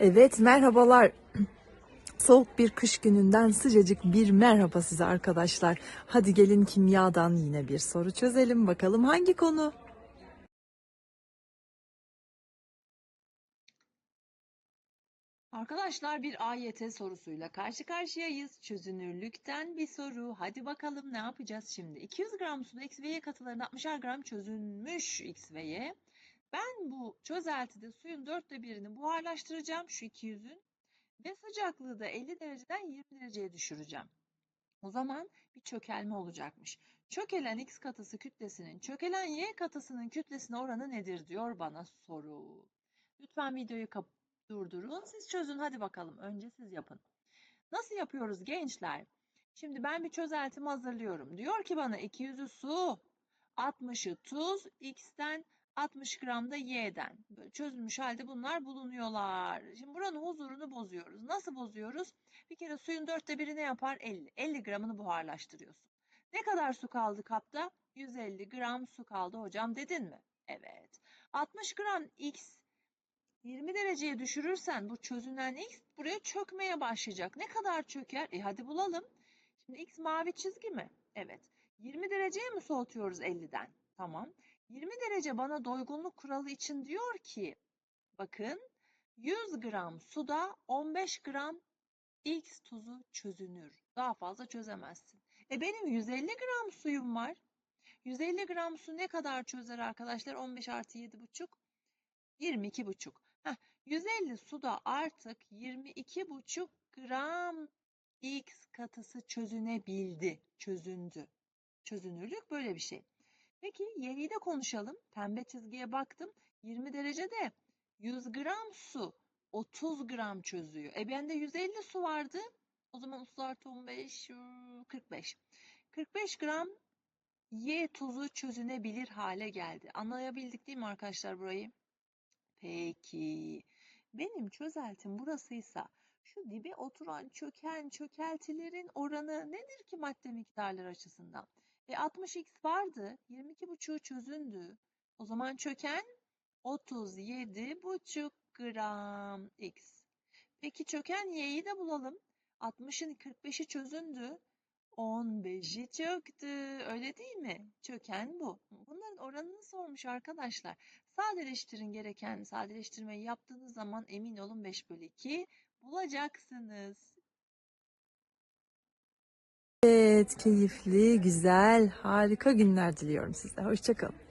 Evet merhabalar. Soğuk bir kış gününden sıcacık bir merhaba size arkadaşlar. Hadi gelin kimyadan yine bir soru çözelim bakalım hangi konu? Arkadaşlar bir AYT sorusuyla karşı karşıyayız. Çözünürlükten bir soru. Hadi bakalım ne yapacağız şimdi? 200 gram suda X ve Y katılarında 60'ar gram çözünmüş X ve. Ben bu çözeltide suyun dörtte birini buharlaştıracağım şu 200'ün ve sıcaklığı da 50 dereceden 20 dereceye düşüreceğim. O zaman bir çökelme olacakmış. Çökelen X katısı kütlesinin çökelen Y katısının kütlesine oranı nedir diyor bana soru. Lütfen videoyu durdurun. Siz çözün hadi bakalım. Önce siz yapın. Nasıl yapıyoruz gençler? Şimdi ben bir çözeltimi hazırlıyorum. Diyor ki bana 200'ü su, 60'ı tuz, x'ten 60 gram da y'den. Böyle çözülmüş halde bunlar bulunuyorlar. Şimdi buranın huzurunu bozuyoruz. Nasıl bozuyoruz? Bir kere suyun dörtte biri ne yapar? 50. 50 gramını buharlaştırıyorsun. Ne kadar su kaldı kapta? 150 gram su kaldı hocam dedin mi? Evet. 60 gram x 20 dereceye düşürürsen bu çözünen x buraya çökmeye başlayacak. Ne kadar çöker? E hadi bulalım. Şimdi x mavi çizgi mi? Evet. 20 dereceye mi soğutuyoruz 50'den? Tamam. 20 derece bana doygunluk kuralı için diyor ki bakın 100 gram suda 15 gram x tuzu çözünür. Daha fazla çözemezsin. E benim 150 gram suyum var. 150 gram su ne kadar çözer arkadaşlar? 15 artı 7,5 22,5. Heh, 150 suda artık 22,5 gram X katısı çözünebildi, çözündü. Çözünürlük böyle bir şey. Peki Y'yi de konuşalım. Pembe çizgiye baktım. 20 derecede 100 gram su 30 gram çözüyor. E bende 150 su vardı. O zaman 30 artı 15, 45. 45 gram Y tuzu çözünebilir hale geldi. Anlayabildik değil mi arkadaşlar burayı? Peki. Benim çözeltim burasıysa şu dibe oturan çöken çökeltilerin oranı nedir ki madde miktarları açısından? E 60x vardı. 22,5 çözündü. O zaman çöken 37,5 gram x. Peki çöken y'yi de bulalım. 60'ın 45'i çözündü. 15'i çöktü. Öyle değil mi? Çöken bu. Bunların oranını sormuş arkadaşlar. Sadeleştirin gereken sadeleştirmeyi yaptığınız zaman emin olun 5 bölü 2 bulacaksınız. Evet keyifli, güzel, harika günler diliyorum size. Hoşçakalın.